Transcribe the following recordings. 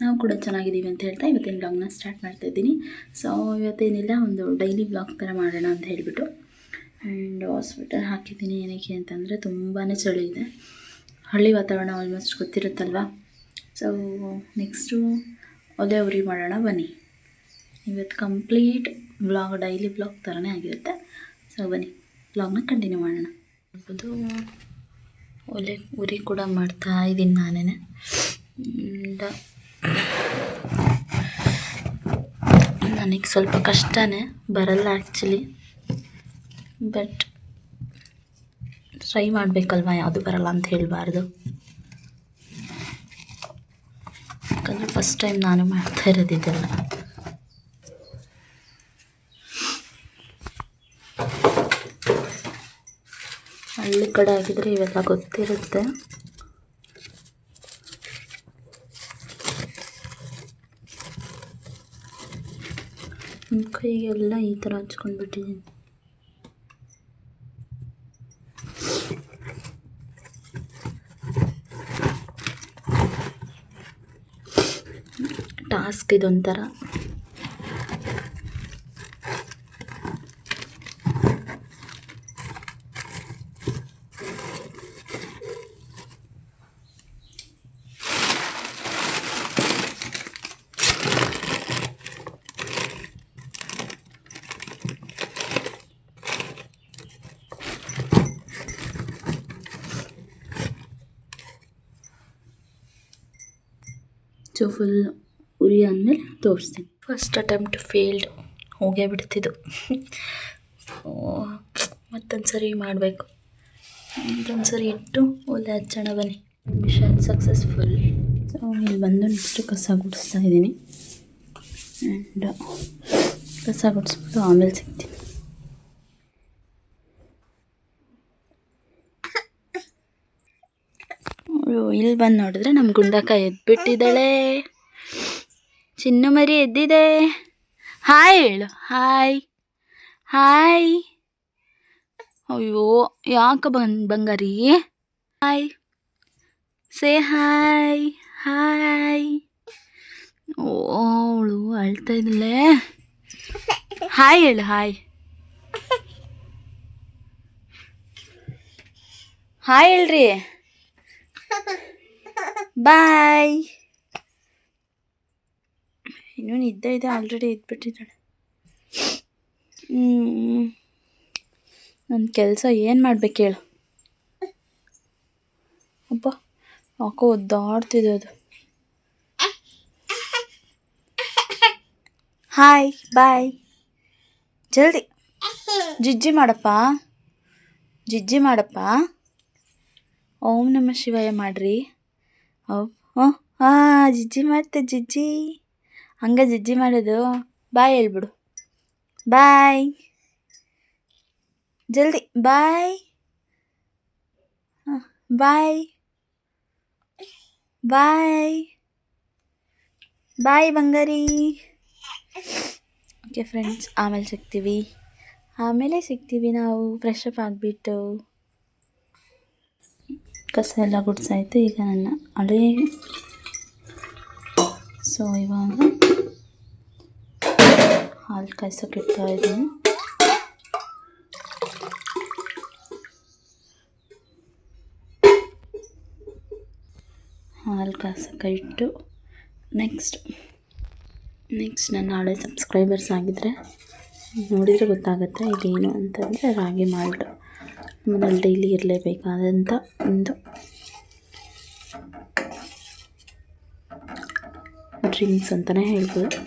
ನಾವು ಕೂಡ ಚೆನ್ನಾಗಿದ್ದೀವಿ ಅಂತ ಹೇಳ್ತಾ ಇವತ್ತಿನ ಬ್ಲಾಗ್ನ ಸ್ಟಾರ್ಟ್ ಮಾಡ್ತಾ ಇದ್ದೀನಿ. ಸೊ ಇವತ್ತೇನಿಲ್ಲ, ಒಂದು ಡೈಲಿ ಬ್ಲಾಗ್ ಥರ ಮಾಡೋಣ ಅಂತ ಹೇಳಿಬಿಟ್ಟು. ಆ್ಯಂಡ್ ಹಾಸ್ಪಿಟಲ್ ಹಾಕಿದ್ದೀನಿ. ಏನಕ್ಕೆ ಅಂತಂದರೆ ತುಂಬಾ ಚಳಿ ಇದೆ ಹಳ್ಳಿ ವಾತಾವರಣ ಆಲ್ಮೋಸ್ಟ್ ಗೊತ್ತಿರುತ್ತಲ್ವ? ಸೊ ನೆಕ್ಸ್ಟು ಒಲೆ ಉರಿ ಮಾಡೋಣ, ಬನ್ನಿ. ಇವತ್ತು ಕಂಪ್ಲೀಟ್ ಬ್ಲಾಗ್ ಡೈಲಿ ಬ್ಲಾಗ್ ಥರನೇ ಆಗಿರುತ್ತೆ. ಸೊ ಬನ್ನಿ. ಬ್ಲಾಗ್ನ ಕಂಟಿನ್ಯೂ ಮಾಡೋಣ. ಅದು ಒಲೆ ಉರಿ ಕೂಡ ಮಾಡ್ತಾ ಇದ್ದೀನಿ ನಾನೇ ನನಗೆ ಸ್ವಲ್ಪ ಕಷ್ಟನೇ ಬರಲ್ಲ ಆ್ಯಕ್ಚುಲಿ ಬಟ್ ಟ್ರೈ ಮಾಡಬೇಕಲ್ವ? ಯಾವುದು ಬರಲ್ಲ ಅಂತ ಹೇಳಬಾರ್ದು. ಯಾಕಂದರೆ ಫಸ್ಟ್ ಟೈಮ್ ನಾನು ಮಾಡ್ತಾ ಇರೋದು ಇದೆಲ್ಲ ಹಳ್ಳಿ ಕಡೆ ಆಗಿದ್ರೆ ಇವೆಲ್ಲ ಗೊತ್ತಿರುತ್ತೆ ನನ್ನ ಕೈಗೆಲ್ಲ ಈ ಥರ ಹಚ್ಕೊಂಡ್ಬಿಟ್ಟಿದ್ದೀನಿ. ಟಾಸ್ಕ್ ಇದೊಂಥರ. ಸೊ ಫುಲ್ ಉರಿ ಆದಮೇಲೆ ತೋರಿಸ್ತೀನಿ. ಫಸ್ಟ್ ಅಟೆಂಪ್ಟ್ ಫೇಲ್ಡ್ ಹೋಗೇ ಬಿಡ್ತಿದ್ದು. ಸೊ ಮತ್ತೊಂದು ಸರಿ ಮಾಡಬೇಕು. ಮತ್ತೊಂದು ಸರಿ ಇಟ್ಟು ಒಲೆ ಹಚ್ಚೋಣ ಬನ್ನಿ. ಮಿಷನ್ ಸಕ್ಸಸ್ಫುಲ್ ಸೊ ಇಲ್ಲಿ ಬಂದು ನೆಕ್ಸ್ಟು ಕಸ ಗುಡಿಸ್ತಾ ಇದ್ದೀನಿ. ಆ್ಯಂಡ್ ಕಸ ಗುಡಿಸ್ಬಿಟ್ಟು ಆಮೇಲೆ ಸಿಗ್ತೀನಿ ಅವ್ಳು ಇಲ್ಲಿ ಬಂದು ನೋಡಿದ್ರೆ ನಮ್ಮ ಗುಂಡಕ್ಕ ಎದ್ಬಿಟ್ಟಿದ್ದಾಳೆ. ಚಿನ್ನು ಮರಿ ಎದ್ದಿದೆ. ಹಾಯ್ ಹೇಳು. ಹಾಯ್. ಹಾಯ್. ಅಯ್ಯೋ, ಯಾಕೆ ಬಂದ್, ಬಂಗಾರಿ? ಹಾಯ್. Say hi. ಹಾಯ್. ಓ, ಅವಳು ಅಳ್ತಾ ಇದ್ದಳೆ. ಹಾಯ್ ಹೇಳು, ಹಾಯ್. ಹಾಯ್ ಹೇಳ್ರಿ. ಬಾಯ್ ಇನ್ನೂ ನಿದ್ದೆ ಇದೆ ಆಲ್ರೆಡಿ ಎದ್ಬಿಟ್ಟಿದ್ದಾಳೆ. ನನ್ನ ಕೆಲಸ ಏನು ಮಾಡ್ಬೇಕು ಹೇಳು. ಅಪ್ಪ, ಯಾಕೋ ಒದ್ದಾಡ್ತಿದೆ ಅದು. ಹಾಯ್ ಬಾಯ್ ಜಲ್ದಿ. ಜಿಜ್ಜಿ ಮಾಡಪ್ಪ. ಜಿಜ್ಜಿ ಮಾಡಪ್ಪ. ಓಂ ನಮ ಶಿವಾಯ ಮಾಡ್ರಿ. ಓ ಹ್ಞೂ. ಹಾಂ ಜಿಜ್ಜಿ ಮಾಡ್ತೆ ಜಿಜ್ಜಿ ಹಂಗೆ ಜಿಜ್ಜಿ ಮಾಡೋದು. ಬಾಯ್ ಹೇಳ್ಬಿಡು. ಬಾಯ್. ಜಲ್ದಿ, ಬಾಯ್. ಬಾಯ್. ಬಾಯ್. ಬಾಯ್ ಬಂಗಾರಿ. ಓಕೆ ಫ್ರೆಂಡ್ಸ್ ಆಮೇಲೆ ಸಿಗ್ತೀವಿ. ಆಮೇಲೆ ಸಿಗ್ತೀವಿ ನಾವು ಫ್ರೆಶ್ ಅಪ್ ಆಗಿಬಿಟ್ಟು. ಕಸ ಎಲ್ಲ ಗುಡ್ಸಾಯಿತು. ಈಗ ನನ್ನ ಹಳೇ ಸೊ, ಇವಾಗ ಹಾಲು ಕಾಯ್ಸೋಕೆ ಇಡ್ತಾ ಇದ್ದೀನಿ. ಹಾಲು ಕಾಯಿಸೋಕ್ಕಿಟ್ಟು ಇಟ್ಟು ನೆಕ್ಸ್ಟ್ ನೆಕ್ಸ್ಟ್ ನನ್ನ ಹಳೆ ಸಬ್ಸ್ಕ್ರೈಬರ್ಸ್ ಆಗಿದ್ದರೆ ನೋಡಿದರೆ ಗೊತ್ತಾಗುತ್ತೆ ಇದೇನು ಅಂತಂದರೆ ರಾಗಿ ಮಾಲ್ಟ್. ಮನೇಲಿ ಡೈಲಿ ಇರಲೇಬೇಕಾದಂಥ ಒಂದು ಡ್ರಿಂಕ್ಸ್ ಅಂತಲೇ ಹೇಳ್ಬೋದು.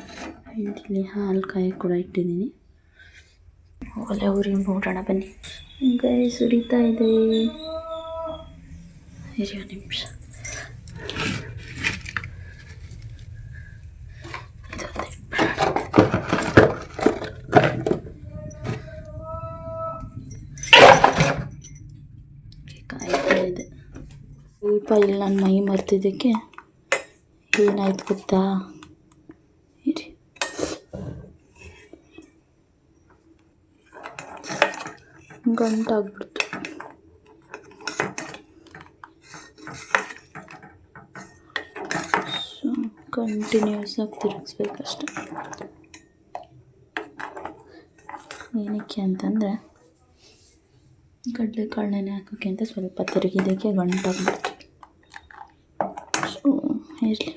ಆ್ಯಂಡ್ ಇಲ್ಲಿ ಹಾಲು ಕಾಯಿ ಕೂಡ ಇಟ್ಟಿದ್ದೀನಿ. ಒಲೆ ಉರಿ ನೋಡೋಣ ಬನ್ನಿ. ಗೈ ಸುರಿತಾ ಇದೆ. ಇರಿ ನಿಮಿಷ. ಕಾಯ್ತಾ ಇದೆ ಸ್ವಲ್ಪ ಇಲ್ಲಿ ನಾನು ಮೈ ಮರ್ತಿದ್ದಕ್ಕೆ ಏನಾಯ್ತು ಗೊತ್ತಾ? ಇರಿ. ಗಂಟಾಗ್ಬಿಡ್ತು. ಸೊ ಕಂಟಿನ್ಯೂಸ್ ಆಗಿ ತಿರುಗಿಸ್ಬೇಕಷ್ಟೆ. ಏನಕ್ಕೆ ಅಂತಂದರೆ, ಕಡಲೆಕಾಳನ್ನೇ ನೆನೆ ಹಾಕೋಕ್ಕೆ ಅಂತ ಸ್ವಲ್ಪ ತಿರುಗಿದಕ್ಕೆ ಗಂಟಾಗ್ಬಿಡ್ತು. ಇರಲಿ.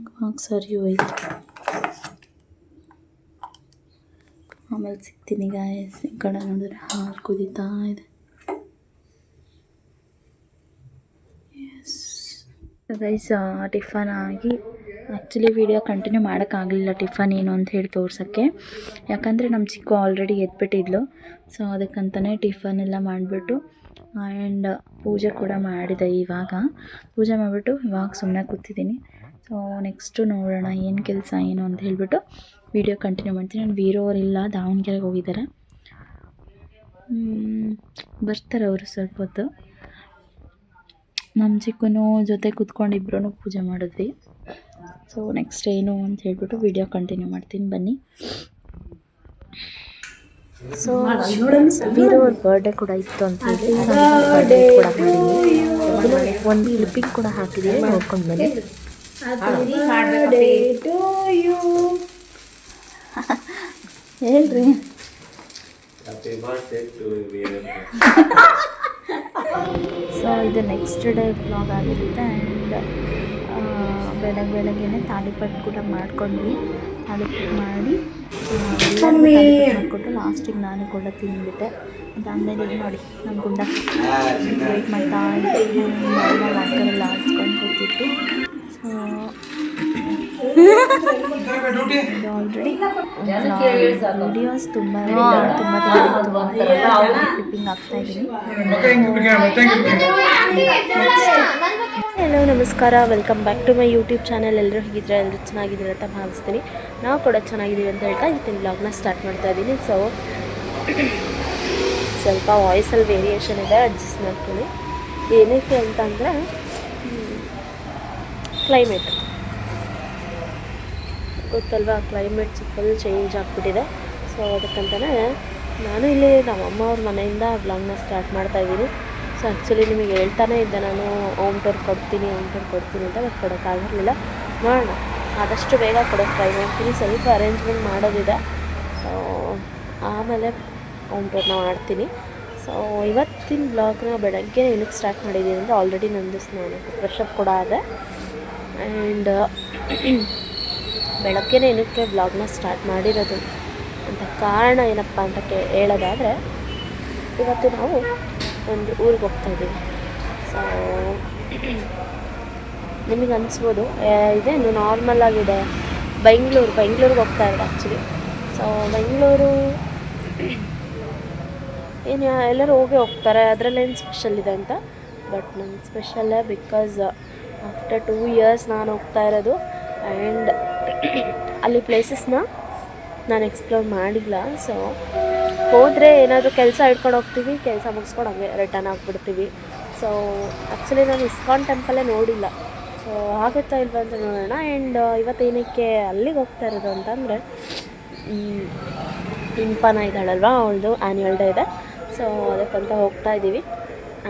ಇವಾಗ ಸರಿ ಹೋಯ್ತು. ಆಮೇಲೆ ಸಿಗ್ತೀನಿ ಗಾಯಸ್ ಈ ಕಡೆ ನೋಡಿದ್ರೆ ಹಾಲು ಕುದೀತಾ ಇದೆ. ಗೈಸ್ ಟಿಫನ್ ಆಗಿ ಆ್ಯಕ್ಚುಲಿ ವಿಡಿಯೋ ಕಂಟಿನ್ಯೂ ಮಾಡೋಕ್ಕಾಗಲಿಲ್ಲ ಟಿಫನ್ ಏನು ಅಂತ ಹೇಳಿ ತೋರ್ಸೋಕ್ಕೆ. ಯಾಕಂದರೆ ನಮ್ಮ ಚಿಕ್ಕು ಆಲ್ರೆಡಿ ಎದ್ಬಿಟ್ಟಿದ್ಲು. ಸೊ ಅದಕ್ಕಂತಲೇ ಟಿಫನ್ ಎಲ್ಲ ಮಾಡಿಬಿಟ್ಟು ಆ್ಯಂಡ್ ಪೂಜೆ ಕೂಡ ಮಾಡಿದೆ ಇವಾಗ. ಪೂಜೆ ಮಾಡಿಬಿಟ್ಟು ಇವಾಗ ಸುಮ್ಮನೆ ಕೂತಿದ್ದೀನಿ. ಸೊ ನೆಕ್ಸ್ಟು ನೋಡೋಣ ಏನು ಕೆಲಸ ಏನು ಅಂತ ಹೇಳಿಬಿಟ್ಟು ವಿಡಿಯೋ ಕಂಟಿನ್ಯೂ ಮಾಡ್ತೀನಿ. ನಾನು ವೀರೋರಿಲ್ಲ ದಾವಣಗೆರೆಗೆ ಹೋಗಿದ್ದಾರೆ ಬರ್ತಾರೆ ಅವರು ಸ್ವಲ್ಪ ಹೊತ್ತು. ನಮ್ಮ ಚಿಕ್ಕನು ಜೊತೆ ಕೂತ್ಕೊಂಡು ಇಬ್ಬರೂ ಪೂಜೆ ಮಾಡಿದ್ವಿ. ಸೊ ನೆಕ್ಸ್ಟ್ ಏನು ಅಂತ ಹೇಳಿಬಿಟ್ಟು ವಿಡಿಯೋ ಕಂಟಿನ್ಯೂ ಮಾಡ್ತೀನಿ. ಬನ್ನಿ. ಸೊ ವೀರವ್ರ ಅವ್ರ ಬರ್ಡೇ ಕೂಡ ಇತ್ತು ಅಂತ ಹೇಳಿ ಬರ್ಡೇ ಕೂಡ ಮಾಡಿದ್ವಿ ಒಂದು ಕ್ಲಿಪ್ಪಿಂಗ್ ಕೂಡ ಹಾಕಿದ್ದೀನಿ ನೋಡ್ಕೊಂಡು ಬನ್ನಿ ಹೇಳ್ರಿ. ಸೊ ಇದು ನೆಕ್ಸ್ಟ್ ಡೇ ಬ್ಲಾಗ್ ಆಗಿರುತ್ತೆ ಆ್ಯಂಡ್ ಬೆಳಗ್ಗೆ ಬೆಳಗ್ಗೆನೆ ತಾಳಿಪಟ್ಟು ಕೂಡ ಮಾಡ್ಕೊಂಡ್ವಿ. ತಾಳಿಪಟ್ಟು ಮಾಡಿ ಮಾಡಿಕೊಟ್ಟು ಲಾಸ್ಟಿಗೆ ನಾನು ಕೂಡ ತಿಂದ್ಬಿಟ್ಟೆ ಅದಾದಮೇಲೆ ಇದು ನೋಡಿ ನಮ್ಮ ಗುಂಡ ವೆಯ್ಟ್ ಮಾಡ್ತಾ ಇದ್ದೆ ಲಾಕರೆಲ್ಲ ಆಡ್ಸ್ಕೊಂಡು ಕೂತಿತ್ತು ಸೊ ಇದು ಆಲ್ರೆಡಿ ವಿಡಿಯೋಸ್ ತುಂಬ ತುಂಬ ಕ್ಲಿಪ್ಪಿಂಗ್ ಆಗ್ತಾ ಇದ್ದೀನಿ ಹಲೋ, ನಮಸ್ಕಾರ. Welcome back to my YouTube channel ಎಲ್ಲರೂ ಹೇಗಿದ್ರೆ ಎಲ್ಲರೂ ಚೆನ್ನಾಗಿದ್ದೀರ ಅಂತ ಭಾವಿಸ್ತೀನಿ. ನಾವು ಕೂಡ ಚೆನ್ನಾಗಿದ್ದೀವಿ ಅಂತ ಹೇಳ್ತಾ ಇವತ್ತಿನ ಬ್ಲಾಗ್ನ ಸ್ಟಾರ್ಟ್ ಮಾಡ್ತಾ ಇದ್ದೀನಿ. ಸೊ ಸ್ವಲ್ಪ ವಾಯ್ಸಲ್ಲಿ ವೇರಿಯೇಷನ್ ಇದೆ. ಅಡ್ಜಸ್ಟ್ ಮಾಡ್ತೀನಿ ಏನಕ್ಕೆ ಅಂತಂದರೆ ಕ್ಲೈಮೇಟ್ ಗೊತ್ತಲ್ವಾ? ಕ್ಲೈಮೇಟ್ ಫುಲ್ ಚೇಂಜ್ ಆಗಿಬಿಟ್ಟಿದೆ. ಸೊ ಅದಕ್ಕಂತಲೇ ನಾನು ಇಲ್ಲಿ ನಮ್ಮಮ್ಮ ಅವ್ರ ಮನೆಯಿಂದ ಬ್ಲಾಗ್ನ ಸ್ಟಾರ್ಟ್ ಮಾಡ್ತಾ ಇದ್ದೀನಿ. ಸೊ ಆ್ಯಕ್ಚುಲಿ ನಿಮಗೆ ಹೇಳ್ತಾನೆ ಇದ್ದೆ, ನಾನು ಓಮ್ ಟೂರ್ ಕೊಡ್ತೀನಿ ಓಮ್ ಟೂರ್ ಕೊಡ್ತೀನಿ ಅಂತ ಬಟ್ ಕೊಡೋಕ್ಕಾಗಿರಲಿಲ್ಲ ನೋಡೋಣ ಆದಷ್ಟು ಬೇಗ ಕೊಡೋಕ್ಕೆ ಟ್ರೈ ಮಾಡ್ತೀನಿ. ಸ್ವಲ್ಪ ಅರೇಂಜ್ಮೆಂಟ್ ಮಾಡೋದಿದೆ. ಸೊ ಆಮೇಲೆ ಹೋಮ್ ಟೂರ್ನ ಮಾಡ್ತೀನಿ. ಸೊ ಇವತ್ತಿನ ಬ್ಲಾಗ್ನ ಬೆಳಗ್ಗೆ ಏನಕ್ಕೆ ಸ್ಟಾರ್ಟ್ ಮಾಡಿದ್ದೀನಿ ಅಂದರೆ ಆಲ್ರೆಡಿ ನಂದು ಸ್ನಾನ ಫ್ರೆಶ್ ಅಪ್ ಕೂಡ ಆದೆ. ಆ್ಯಂಡ್ ಬೆಳಗ್ಗೆ ಏನಕ್ಕೆ ಬ್ಲಾಗ್ನ ಸ್ಟಾರ್ಟ್ ಮಾಡಿರೋದು ಅಂತ ಕಾರಣ ಏನಪ್ಪ ಅಂತ ಕೇ, ಹೇಳೋದಾದರೆ, ಇವತ್ತು ನಾವು ಒಂದು ಊರಿಗೆ ಹೋಗ್ತಾ ಇದ್ದೀವಿ. ಸೊ ನಿಮಗೆ ಅನಿಸ್ಬೋದು. ಇದೇನು ನಾರ್ಮಲ್ ಆಗಿದೆ. ಬೆಂಗಳೂರು, ಬೆಂಗಳೂರಿಗೆ ಹೋಗ್ತಾ ಇರೋದು ಆ್ಯಕ್ಚುಲಿ ಸೊ ಬೆಂಗಳೂರು, ಏನು, ಎಲ್ಲರೂ ಹೋಗೇ ಹೋಗ್ತಾರೆ. ಅದರಲ್ಲೇನು ಸ್ಪೆಷಲ್ ಇದೆ ಅಂತ? ಬಟ್ ನನ್ನ ಸ್ಪೆಷಲ್ಲೇ ಬಿಕಾಸ್ ಆಫ್ಟರ್ ಟೂ ಇಯರ್ಸ್ ನಾನು ಹೋಗ್ತಾ ಇರೋದು. ಆ್ಯಂಡ್ ಅಲ್ಲಿ ಪ್ಲೇಸಸ್ನ ನಾನು ಎಕ್ಸ್ಪ್ಲೋರ್ ಮಾಡಿಲ್ಲ. ಸೊ ಹೋದರೆ ಏನಾದರೂ ಕೆಲಸ ಇಟ್ಕೊಂಡು ಹೋಗ್ತೀವಿ, ಕೆಲಸ ಮುಗಿಸ್ಕೊಂಡು ಹಂಗೆ ರಿಟರ್ನ್ ಆಗಿಬಿಡ್ತೀವಿ. ಸೊ ಆ್ಯಕ್ಚುಲಿ ನಾನು ಇಸ್ಕಾನ್ ಟೆಂಪಲ್ಲೇ ನೋಡಿಲ್ಲ. ಸೊ ಆಗುತ್ತಾ ಇಲ್ವಾ ಅಂತ ನೋಡೋಣ. ಆ್ಯಂಡ್ ಇವತ್ತೇನಕ್ಕೆ ಅಲ್ಲಿಗೆ ಹೋಗ್ತಾ ಇರೋದು ಅಂತಂದರೆ ಇಂಪನ ಇದ್ದಾಳಲ್ವ ಅವಳದು ಆ್ಯನ್ಯುವಲ್ ಡೇ ಇದೆ. ಸೊ ಅದಕ್ಕಂತ ಹೋಗ್ತಾ ಇದ್ದೀವಿ.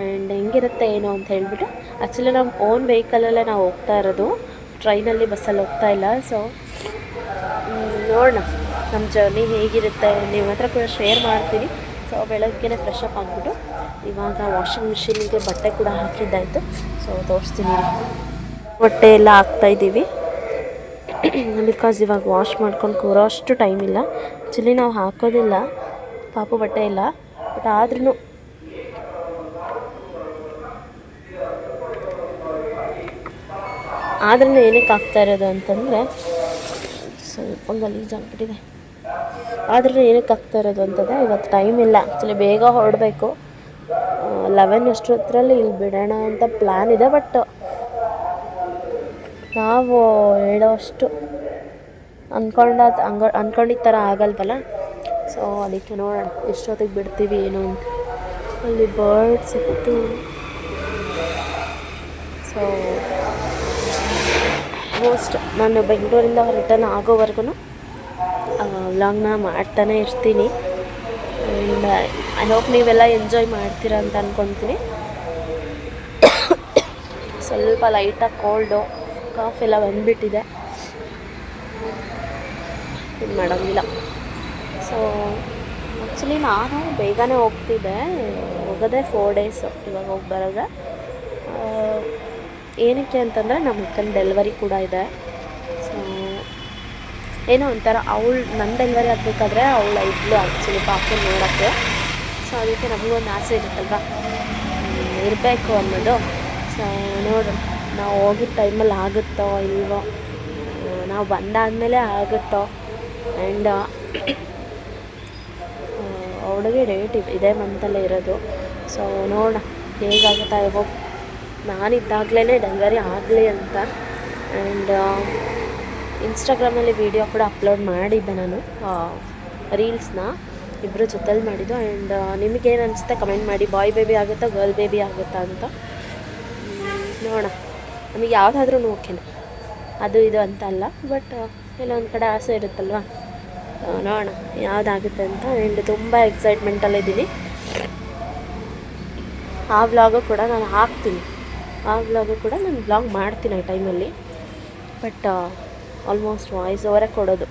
ಆ್ಯಂಡ್ ಹೆಂಗಿರುತ್ತೆ ಏನು ಅಂತ ಹೇಳಿಬಿಟ್ಟು ಆ್ಯಕ್ಚುಲಿ ನಮ್ಮ ಓನ್ ವೆಹಿಕಲಲ್ಲೇ ನಾವು ಹೋಗ್ತಾ ಇರೋದು. ಟ್ರೈನಲ್ಲಿ ಬಸ್ಸಲ್ಲಿ ಹೋಗ್ತಾ ಇಲ್ಲ. ಸೊ ನೋಡೋಣ. ನಮ್ಮ ಜರ್ನಿ ಹೇಗಿರುತ್ತೆ ನಿಮ್ಮ ಹತ್ರ ಕೂಡ ಶೇರ್ ಮಾಡ್ತೀನಿ. ಸೊ ಬೆಳಗ್ಗೆನೇ ಫ್ರೆಶ್ ಅಪ್ ಆಗಿಬಿಟ್ಟು ಇವಾಗ ವಾಷಿಂಗ್ ಮಿಷಿನಿಗೆ ಬಟ್ಟೆ ಕೂಡ ಹಾಕಿದ್ದಾಯಿತು ಸೊ ತೋರಿಸ್ತೀನಿ. ಬಟ್ಟೆ ಎಲ್ಲ ಹಾಕ್ತಾಯಿದ್ದೀವಿ ಬಿಕಾಸ್ ಇವಾಗ ವಾಶ್ ಮಾಡ್ಕೊಂಡು ಕೂರೋ ಅಷ್ಟು ಟೈಮ್ ಇಲ್ಲ. ಆ್ಯಕ್ಚುಲಿ ನಾವು ಹಾಕೋದಿಲ್ಲ. ಪಾಪ ಬಟ್ಟೆ ಇಲ್ಲ ಬಟ್ ಆದ್ರೂ ಆದ್ರೂ ಏನಕ್ಕೆ ಆಗ್ತಾ ಇರೋದು ಅಂತಂದರೆ ಸ್ವಲ್ಪ ಗಲೀಜಾಗ್ಬಿಟ್ಟಿದೆ. ಆದ್ರೂ ಏನಕ್ಕೆ ಆಗ್ತಾ ಇರೋದು ಅಂತಂದರೆ, ಇವತ್ತು ಟೈಮ್ ಇಲ್ಲ. ಆ್ಯಕ್ಚುಲಿ ಬೇಗ ಹೊರಡಬೇಕು. ಲೆವೆನ್ ಅಷ್ಟೊತ್ತರಲ್ಲಿ ಇಲ್ಲಿ ಬಿಡೋಣ ಅಂತ ಪ್ಲ್ಯಾನ್ ಇದೆ ಬಟ್ ನಾವು ಹೇಳೋಷ್ಟು ಅಂದ್ಕೊಂಡ ಹಂಗ ಅಂದ್ಕೊಂಡಿದ್ದ ಥರ ಆಗಲ್ವಲ್ಲ? ಸೊ ಅದಕ್ಕೆ ನೋಡೋಣ, ಎಷ್ಟೊತ್ತಿಗೆ ಬಿಡ್ತೀವಿ, ಏನು ಅಂತ. ಅಲ್ಲಿ ಬರ್ಡ್ಸ್ ಇತ್ತು. ಸೊ ಮೋಸ್ಟ್ ನಾನು ಬೆಂಗಳೂರಿಂದ ರಿಟರ್ನ್ ಆಗೋವರೆಗೂ ವ್ಲಾಗ್ನ ಮಾಡ್ತಾನೆ ಇರ್ತೀನಿ. ಆ್ಯಂಡ್ ಐ ಹೋಪ್ ನೀವೆಲ್ಲ ಎಂಜಾಯ್ ಮಾಡ್ತೀರ ಅಂತ ಅಂದ್ಕೊತೀನಿ ಸ್ವಲ್ಪ ಲೈಟಾಗಿ ಕೋಲ್ಡು ಕಾಫ್ ಎಲ್ಲ ಬಂದುಬಿಟ್ಟಿದೆ. ಇದು ಮಾಡೋಂಗಿಲ್ಲ. ಸೊ ಆ್ಯಕ್ಚುಲಿ ನಾನು ಬೇಗನೆ ಹೋಗ್ತಿದ್ದೆ. ಹೋಗೋದೆ ಫೋರ್ ಡೇಸು ಇವಾಗ ಹೋಗಿ ಬರೋದೆ. ಏನಕ್ಕೆ ಅಂತಂದರೆ ನಮ್ಮ ಅಕ್ಕನ ಡೆಲಿವರಿ ಕೂಡ ಇದೆ. ಏನೋ ಒಂಥರ ಅವಳು ನನ್ನ ಡೆಲಿವರಿ ಆಗಬೇಕಾದ್ರೆ ಅವಳು ಇದ್ಲು ಆ್ಯಕ್ಚುಲಿ ಪಾಪು ನೋಡೋಕ್ಕೆ. ಸೊ ಅದಕ್ಕೆ ನಮಗೂ ಒಂದು ಆಸೆ ಇರುತ್ತಲ್ವ? ಇರಬೇಕು ಅನ್ನೋದು. ಸೊ ನೋಡೋಣ ನಾವು ಹೋಗಿದ್ದ ಟೈಮಲ್ಲಿ ಆಗುತ್ತೋ ಇಲ್ವೋ? ನಾವು ಬಂದಾದಮೇಲೆ ಆಗುತ್ತೋ? ಆ್ಯಂಡ್ ಅವಳಿಗೆ ಡೇಟ್ ಇದೇ ಮಂತಲ್ಲೇ ಇರೋದು. ಸೊ ನೋಡೋಣ, ಹೇಗಾಗುತ್ತಾ ಹೋಗಿ ನಾನಿದ್ದಾಗಲೇ ಡೆಲಿವರಿ ಆಗಲಿ ಅಂತ. ಆ್ಯಂಡ್ ಇನ್ಸ್ಟಾಗ್ರಾಮಲ್ಲಿ ವೀಡಿಯೋ ಕೂಡ ಅಪ್ಲೋಡ್ ಮಾಡಿದ್ದೆ ನಾನು ರೀಲ್ಸ್ನ ಇಬ್ಬರ ಜೊತೆಲಿ ಮಾಡಿದ್ದು. ಆ್ಯಂಡ್ ನಿಮಗೇನು ಅನಿಸುತ್ತೆ ಕಮೆಂಟ್ ಮಾಡಿ ಬಾಯ್ ಬೇಬಿ ಆಗುತ್ತಾ ಗರ್ಲ್ ಬೇಬಿ ಆಗುತ್ತಾ ಅಂತ? ನೋಡೋಣ. ನಮಗೆ ಯಾವುದಾದ್ರೂ ಓಕೆನೆ ಅದು ಇದು ಅಂತ ಅಲ್ಲ ಬಟ್ ಕೆಲವೊಂದು ಕಡೆ ಆಸೆ ಇರುತ್ತಲ್ವ? ನೋಡೋಣ, ಯಾವುದಾಗುತ್ತೆ ಅಂತ. ಆ್ಯಂಡ್ ತುಂಬ ಎಕ್ಸೈಟ್ಮೆಂಟಲ್ಲಿದ್ದೀನಿ ಆ ವ್ಲಾಗು ಕೂಡ ನಾನು ಹಾಕ್ತೀನಿ. ಆ ವ್ಲಾಗು ಕೂಡ ನಾನು ವ್ಲಾಗ್ ಮಾಡ್ತೀನಿ ಆ ಟೈಮಲ್ಲಿ ಬಟ್ ಆಲ್ಮೋಸ್ಟ್ ವಾಯ್ಸ್ ಓವರೇ ಕೊಡೋದು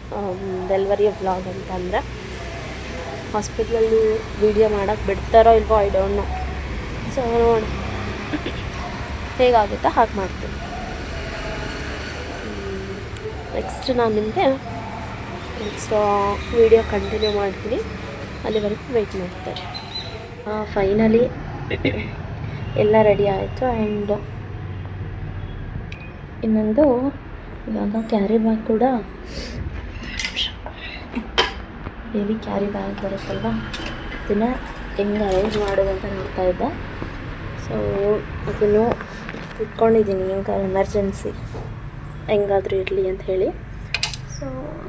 ಡೆಲಿವರಿ ಬ್ಲಾಗ್ ಅಂತಂದರೆ. ಹಾಸ್ಪಿಟ್ಲಲ್ಲಿ ವೀಡಿಯೋ ಮಾಡೋಕ್ಕೆ ಬಿಡ್ತಾರೋ ಇಲ್ವೋ ಐ ಡೋಂಟ್ ನೋ ಸೊ ನೋಡಿ. ಹೇಗಾಗುತ್ತೋ ಹಾಗೆ ಮಾಡ್ತೀನಿ. ನೆಕ್ಸ್ಟ್ ನಾನು ನಿಮಗೆ ನೆಕ್ಸ್ಟ್ ವೀಡಿಯೋ ಕಂಟಿನ್ಯೂ ಮಾಡ್ತೀನಿ. ಅಲ್ಲಿವರೆಗೂ ವೆಯ್ಟ್ ಮಾಡ್ತಾರೆ ಫೈನಲಿ ಎಲ್ಲ ರೆಡಿ ಆಯಿತು. ಆ್ಯಂಡ್ ಇನ್ನೊಂದು ಇವಾಗ ಕ್ಯಾರಿ ಬ್ಯಾಗ್ ಕೂಡ. ಬೇಬಿ ಕ್ಯಾರಿ ಬ್ಯಾಗ್ ಬರುತ್ತಲ್ವ? ಅದನ್ನು ಹೆಂಗೆ ಅರೇಂಜ್ ಮಾಡೋದಂತ ನೋಡ್ತಾ ಇದ್ದೆ. ಸೊ ಅದನ್ನು ಇಟ್ಕೊಂಡಿದ್ದೀನಿ ಹೆಂಗೆ ಎಮರ್ಜೆನ್ಸಿ ಹೆಂಗಾದರೂ ಇರಲಿ ಅಂತ ಹೇಳಿ. ಸೊ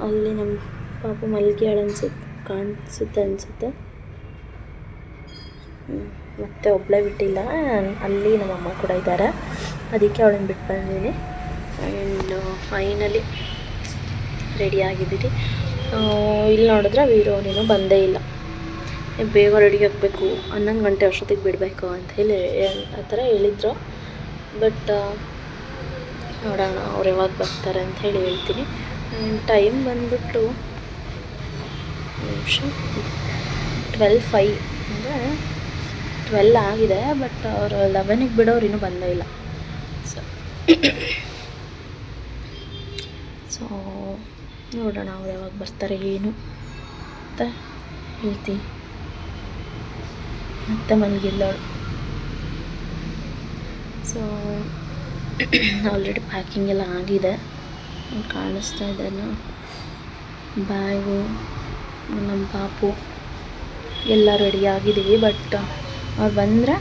ಅಲ್ಲಿ ನಮ್ಮ ಪಾಪ ಮಲ್ಗಿಯಾಳ ಅನ್ಸುತ್ತೆ ಕಾಣಿಸುತ್ತೆ ಅನಿಸುತ್ತೆ. ಮತ್ತೆ ಒಬ್ಬಳೇ ಬಿಟ್ಟಿಲ್ಲ. ಅಲ್ಲಿ ನಮ್ಮಮ್ಮ ಕೂಡ ಇದ್ದಾರೆ. ಅದಕ್ಕೆ ಅವಳನ್ನು ಬಿಟ್ಟು ಬಂದಿದ್ದೀನಿ. ಆ್ಯಂಡ್ ಫೈನಲಿ ರೆಡಿ ಆಗಿದ್ದೀರಿ. ಇಲ್ಲಿ ನೋಡಿದ್ರೆ ವೀರೋ ನೀನು ಬಂದೇ ಇಲ್ಲ. ಬೇಗ ರೆಡಿ ಆಗಬೇಕು, ಹನ್ನೊಂದು ಗಂಟೆ ಅಷ್ಟೊತ್ತಿಗೆ ಬಿಡಬೇಕು ಅಂತ ಹೇಳಿ, ಆ ಥರ ಹೇಳಿದ್ರು. ಬಟ್ ನೋಡೋಣ ಅವ್ರು ಯಾವಾಗ ಬರ್ತಾರೆ ಅಂತ ಹೇಳಿ ಹೇಳ್ತೀನಿ. ಟೈಮ್ ಬಂದ್ಬಿಟ್ಟು ನಿಮಿಷ. ಟ್ವೆಲ್ ಫೈ ಅಂದರೆ ಟ್ವೆಲ್ ಆಗಿದೆ ಬಟ್ ಅವರು ಲೆವೆನಿಗೆ ಬಿಡೋರು ಇನ್ನೂ ಬಂದೇ ಇಲ್ಲ. ಸೊ ಸೊ ನೋಡೋಣ ಅವ್ರು ಯಾವಾಗ ಬರ್ತಾರೆ, ಏನು ಅಂತ ಹೇಳ್ತೀನಿ. ಮತ್ತೆ ಮಲಗಿಲ್ಲವಳು ಸೊ ಆಲ್ರೆಡಿ ಪ್ಯಾಕಿಂಗ್ ಎಲ್ಲ ಆಗಿದೆ. ಕಾಣಿಸ್ತಾ ಇದ್ದೇನೆ ಬ್ಯಾಗು ನಮ್ಮ ಪಾಪು. ಎಲ್ಲ ರೆಡಿ ಆಗಿದ್ದೀವಿ ಬಟ್ ಅವ್ರು ಬಂದರೆ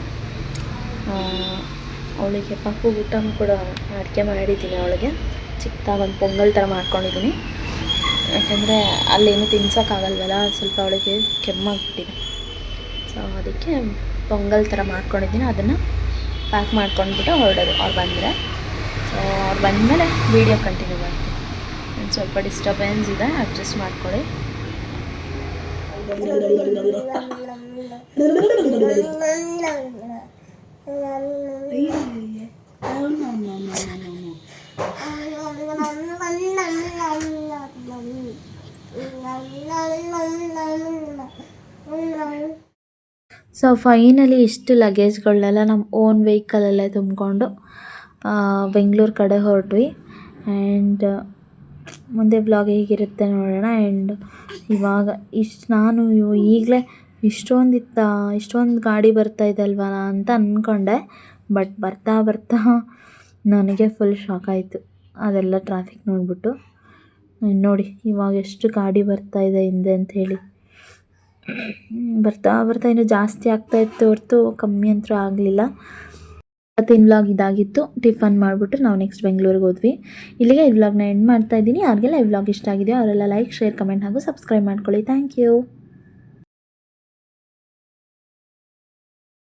ಅವಳಿಗೆ ಪಾಪು ಊಟ ಕೂಡ ಅಡುಗೆ ಮಾಡಿದ್ದೀನಿ ಅವಳಿಗೆ. ಚಿಕ್ಕದಾಗಿ ಒಂದು ಪೊಂಗಲ್ ಥರ ಮಾಡ್ಕೊಂಡಿದ್ದೀನಿ ಯಾಕೆಂದರೆ ಅಲ್ಲೇನು ತಿನ್ಸೋಕ್ಕಾಗಲ್ವಲ್ಲ ಸ್ವಲ್ಪ ಅವಳಿಗೆ ಕೆಮ್ಮಾಗ್ಬಿಟ್ಟಿದೆ ಸೊ ಅದಕ್ಕೆ ಪೊಂಗಲ್ ಥರ ಮಾಡ್ಕೊಂಡಿದ್ದೀನಿ ಅದನ್ನು ಪ್ಯಾಕ್ ಮಾಡ್ಕೊಂಡ್ಬಿಟ್ಟು ಹೊರಡೋದು ಅವ್ರು ಬಂದರೆ ಸೊ ಅವ್ರು ಬಂದಮೇಲೆ ವೀಡಿಯೋ ಕಂಟಿನ್ಯೂ ಮಾಡ್ತೀನಿ ಒಂದು ಸ್ವಲ್ಪ ಡಿಸ್ಟರ್ಬೆನ್ಸ್ ಇದೆ ಅಡ್ಜಸ್ಟ್ ಮಾಡ್ಕೊಳ್ಳಿ ಸೊ ಫೈನಲಿ ಇಷ್ಟು ಲಗೇಜ್ಗಳನ್ನೆಲ್ಲ ನಮ್ಮ ಓನ್ ವೆಹಿಕಲಲ್ಲೇ ತುಂಬಿಕೊಂಡು ಬೆಂಗಳೂರು ಕಡೆ ಹೊರಟ್ವಿ. ಆ್ಯಂಡ್ ಮುಂದೆ ಬ್ಲಾಗ್ ಹೇಗಿರುತ್ತೆ ನೋಡೋಣ. ಆ್ಯಂಡ್ ಇವಾಗ ಇಷ್ಟು ನಾನು ಈಗಲೇ ಇಷ್ಟೊಂದು ಇತ್ತ ಇಷ್ಟೊಂದು ಗಾಡಿ ಬರ್ತಾ ಅಲ್ವಾ ಅಂತ ಅಂದ್ಕೊಂಡೆ ಬಟ್ ಬರ್ತಾ ಬರ್ತಾ ನನಗೆ ಫುಲ್ ಶಾಕ್ ಆಯಿತು. ಅದೆಲ್ಲ ಟ್ರಾಫಿಕ್ ನೋಡಿಬಿಟ್ಟು ನೋಡಿ ಇವಾಗ ಎಷ್ಟು ಗಾಡಿ ಇದೆ ಹಿಂದೆ ಅಂತ ಹೇಳಿ. ಬರ್ತಾ ಬರ್ತಾ ಇನ್ನೂ ಜಾಸ್ತಿ ಆಗ್ತಾ ಇತ್ತು ಹೊರತು, ಕಮ್ಮಿ ಅಂತೂ ಆಗಲಿಲ್ಲ. ಇವತ್ತಿನ ವ್ಲಾಗ್ ಇದಾಗಿತ್ತು. ಟಿಫನ್ ಮಾಡಿಬಿಟ್ಟು ನಾವು ನೆಕ್ಸ್ಟ್ ಬೆಂಗಳೂರಿಗೆ ಹೋದ್ವಿ. ಇಲ್ಲಿಗೆ ಈ ವ್ಲಾಗ್ನ ಎಂಡ್ ಮಾಡ್ತಾ ಇದ್ದೀನಿ. ಯಾರಿಗೆಲ್ಲ ಈ ವ್ಲಾಗ್ ಇಷ್ಟ ಆಗಿದೆಯೋ ಅವರೆಲ್ಲ ಲೈಕ್ ಶೇರ್ ಕಮೆಂಟ್ ಹಾಗೂ ಸಬ್ಸ್ಕ್ರೈಬ್ ಮಾಡ್ಕೊಳ್ಳಿ. Thank you